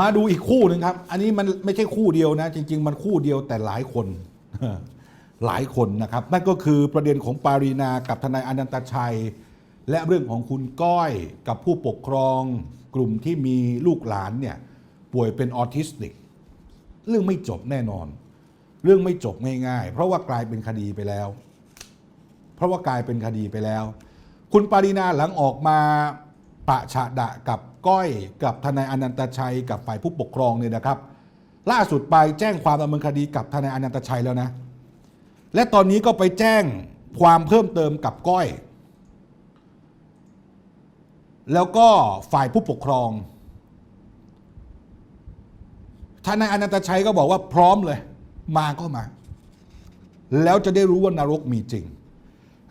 มาดูอีกคู่หนึ่งครับ อันนี้มันไม่ใช่คู่เดียวนะ จริง ๆ มันคู่เดียวแต่หลายคนหลายคนนะครับ นั่นก็คือประเด็นของปารีนากับทนายอนันตชัย และเรื่องของคุณก้อยกับผู้ปกครอง กลุ่มที่มีลูกหลานเนี่ยป่วยเป็นออทิสติก เรื่องไม่จบแน่นอน เรื่องไม่จบง่ายๆ เพราะว่ากลายเป็นคดีไปแล้ว เพราะว่ากลายเป็นคดีไปแล้ว คุณปารีนาหลังออกมา ปะฉะดะกับก้อยกับทนายอนันตชัย กับฝ่ายผู้ปกครองเนี่ยนะครับ ล่าสุดไปแจ้งความดำเนินคดีกับทนายอนันตชัยแล้วนะ และตอนนี้ก็ไปแจ้งความเพิ่มเติมกับก้อย แล้วก็ฝ่ายผู้ปกครองทนายอนันตชัยก็บอกว่าพร้อมเลย มาก็มา แล้วจะได้รู้ว่านรกมีจริง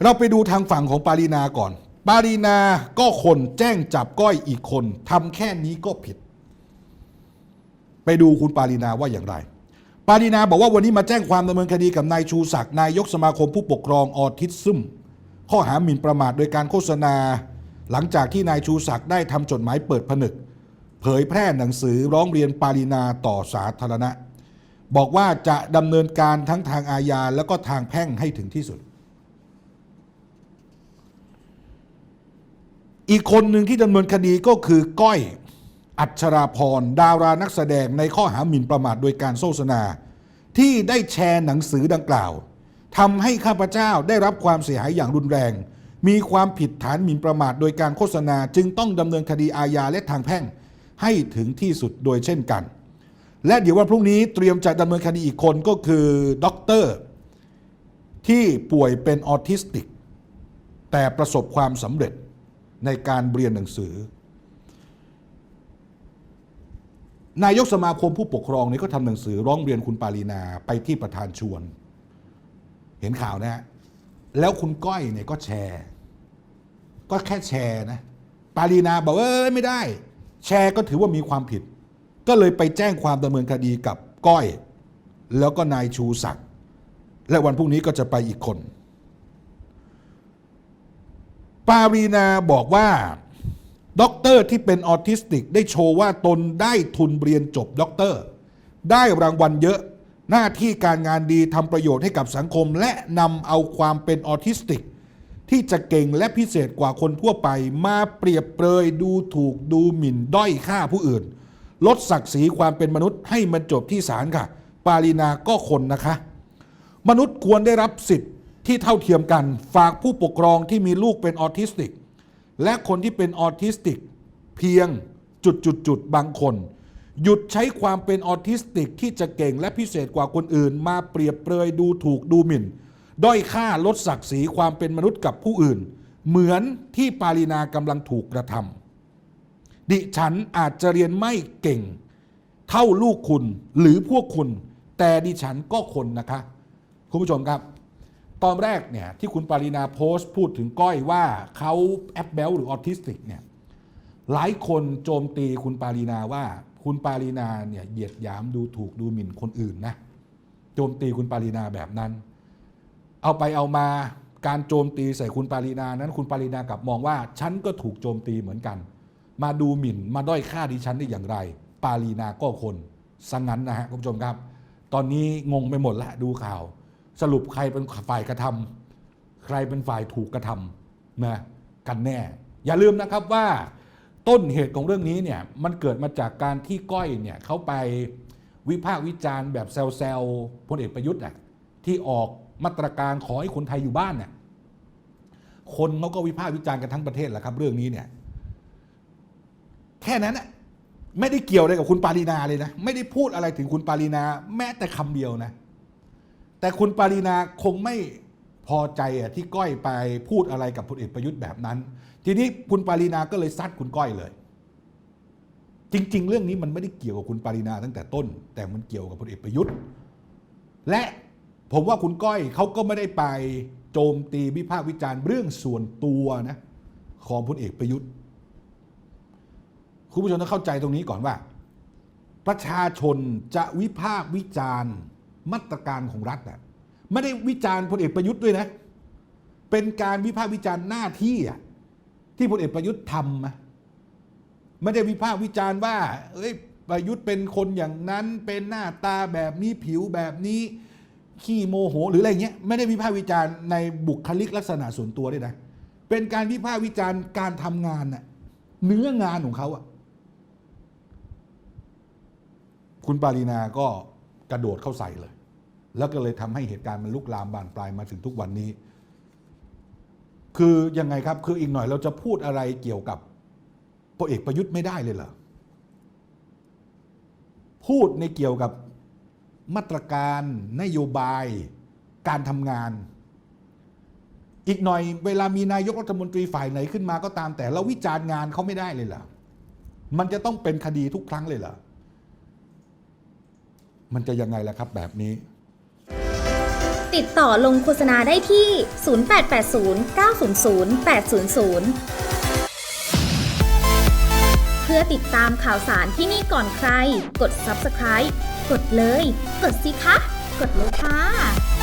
เราไปดูทางฝั่งของปารีนาก่อน ปารีนาก็คนแจ้งจับก้อยอีกคนทำแค่นี้ก็ผิด ไปดูคุณปารีนาว่าอย่างไร ปารีนาบอกว่าวันนี้มาแจ้งความดำเนินคดีกับนายชูศักดิ์นายกสมาคมผู้ปกครองออทิสซึมข้อหาหมิ่นประมาทโดยการโฆษณา หลังจากที่นายชูศักดิ์ได้ทำจดหมายเปิดผนึก เผยแพร่หนังสือร้องเรียนปารีนาต่อสาธารณะ บอกว่าจะดำเนินการทั้งทางอาญาแล้วก็ทางแพ่งให้ถึงที่สุด อีกคนหนึ่งที่ดำเนินคดีก็คือก้อย อัชราพร ดารานักแสดงในข้อหาหมิ่นประมาทโดยการโฆษณา ที่ได้แชร์หนังสือดังกล่าวทำให้ข้าพเจ้าได้รับความเสียหายอย่างรุนแรง มีความผิดฐานหมิ่นประมาทโดยการโฆษณา จึงต้องดำเนินคดีอาญาและทางแพ่งให้ถึงที่สุดโดยเช่นกัน และเดี๋ยววันพรุ่งนี้เตรียมจะดำเนินคดีอีกคนก็คือด็อกเตอร์ที่ป่วยเป็นออทิสติก แต่ประสบความสำเร็จ ในการเรียนหนังสือ นายกสมาคมผู้ปกครองนี่ก็ทำหนังสือร้องเรียนคุณปารีนาไปที่ประธานชวน เห็นข่าวนะฮะแล้วคุณก้อยเนี่ยก็แชร์ ก็แค่แชร์นะ ปารีนาบอกว่าเอ้ยไม่ได้ แชร์ก็ถือว่ามีความผิด ก็เลยไปแจ้งความดำเนินคดีกับก้อย แล้วก็นายชูศักดิ์และวันพรุ่งนี้ก็จะไปอีกคน ปารีนาบอกว่าด็อกเตอร์ที่เป็นออทิสติกได้โชว์ว่าตนได้ทุนเรียนจบด็อกเตอร์ ได้รางวัลเยอะหน้าที่การงานดีทำประโยชน์ให้กับสังคม และนำเอาความเป็นออทิสติก ที่จะเก่งและพิเศษกว่าคนทั่วไป มาเปรียบเปรยดูถูกดูหมิ่นด้อยค่าผู้อื่น ลดศักดิ์ศรีความเป็นมนุษย์ให้มันจบที่ศาลค่ะ ปารีนาก็คนนะคะ มนุษย์ควรได้รับสิทธิ์ ที่เท่าเทียมกันฝากผู้ปกครองที่มีลูกเป็นออทิสติก และคนที่เป็นออทิสติก เพียงจุดจุดจุดบางคน หยุดใช้ความเป็นออทิสติกที่จะเก่งและพิเศษกว่าคนอื่น มาเปรียบเปรยดูถูกดูหมิ่น ด้อยค่าลดศักดิ์ศรีความเป็นมนุษย์กับผู้อื่น เหมือนที่ปารีนากำลังถูกกระทำดิฉันอาจจะเรียนไม่เก่ง เท่าลูกคุณหรือพวกคุณ แต่ดิฉันก็คนนะคะ คุณผู้ชมครับ ตอนแรกเนี่ยที่คุณปารีนาโพสต์พูดถึงก้อยว่าเขาแอปเบลหรือออทิสติกเนี่ยหลายคนโจมตีคุณปารีนาว่าคุณปารีนาเนี่ยเหยียดหยามดูถูกดูหมิ่นคนอื่นนะโจมตีคุณปารีนาแบบนั้น เอาไปเอามาการโจมตีใส่คุณปารีนานั้น คุณปารีนากลับมองว่าฉันก็ถูกโจมตีเหมือนกัน มาดูหมิ่นมาด้อยค่าดิฉันได้อย่างไร ปารีนาก็คนสังนั้นนะฮะคุณผู้ชมครับ ตอนนี้งงไปหมดละดูข่าว สรุปใครเป็นฝ่ายกระทำใครเป็นฝ่ายถูกกระทำนะกันแน่ อย่าลืมนะครับว่าต้นเหตุของเรื่องนี้เนี่ยมันเกิดมาจากการที่ก้อยเนี่ยเขาไปวิพากษ์วิจารณ์แบบแซวๆพลเอกประยุทธ์อะที่ออกมาตรการขอให้คนไทยอยู่บ้านเนี่ยคนเขาก็วิพากษ์วิจารณ์กันทั้งประเทศแหละครับเรื่องนี้เนี่ยแค่นั้นน่ะไม่ได้เกี่ยวอะไรกับคุณปารีนาเลยนะ ไม่ได้พูดอะไรถึงคุณปารีนา แม้แต่คำเดียวนะ แต่คุณปารีนาคงไม่พอใจอะที่ก้อยไปพูดอะไรกับพลเอกประยุทธ์แบบนั้น ทีนี้คุณปารีนาก็เลยซัดคุณก้อยเลย จริง ๆ เรื่องนี้มันไม่ได้เกี่ยวกับคุณปารีนาตั้งแต่ต้น แต่มันเกี่ยวกับพลเอกประยุทธ์ และผมว่าคุณก้อยเขาก็ไม่ได้ไปโจมตีวิพากษ์วิจารณ์เรื่องส่วนตัวนะของพลเอกประยุทธ์คุณผู้ชมต้องเข้าใจตรงนี้ก่อนว่า ประชาชนจะวิพากษ์วิจารณ์ มาตรการของรัฐน่ะไม่ได้วิจารณ์พลเอกประยุทธ์ด้วยนะ เป็นการวิพากษ์วิจารณ์หน้าที่อะที่พลเอกประยุทธ์ทำนะไม่ได้วิพากษ์วิจารณ์ว่า เอ้ยประยุทธ์เป็นคนอย่างนั้นเป็นหน้าตาแบบนี้ผิวแบบนี้ ขี้โมโห หรืออะไรเงี้ยไม่ได้วิพากษ์วิจารณ์ในบุคลิกลักษณะส่วนตัวด้วยนะเป็นการวิพากษ์วิจารณ์การทำงานน่ะเนื้องานของเขาอะคุณปารีนาก็ กระโดดเข้าใส่เลย แล้วก็เลยทำให้เหตุการณ์มันลุกลามบานปลายมาถึงทุกวันนี้ คือยังไงครับ คืออีกหน่อยเราจะพูดอะไรเกี่ยวกับพลเอกประยุทธ์ไม่ได้เลยเหรอพูดในเกี่ยวกับมาตรการนโยบาย การทำงาน อีกหน่อยเวลามีนายกรัฐมนตรีฝ่ายไหนขึ้นมาก็ตามแต่เราวิจารณ์งานเขาไม่ได้เลยเหรอมันจะต้องเป็นคดีทุกครั้งเลยเหรอ มันจะยังไงล่ะครับแบบนี้ ติดต่อลงโฆษณาได้ที่ 0880 900 800 เพื่อติดตามข่าวสารที่นี่ก่อนใคร กด subscribe กดเลย กดสิคะ กดเลยค่ะ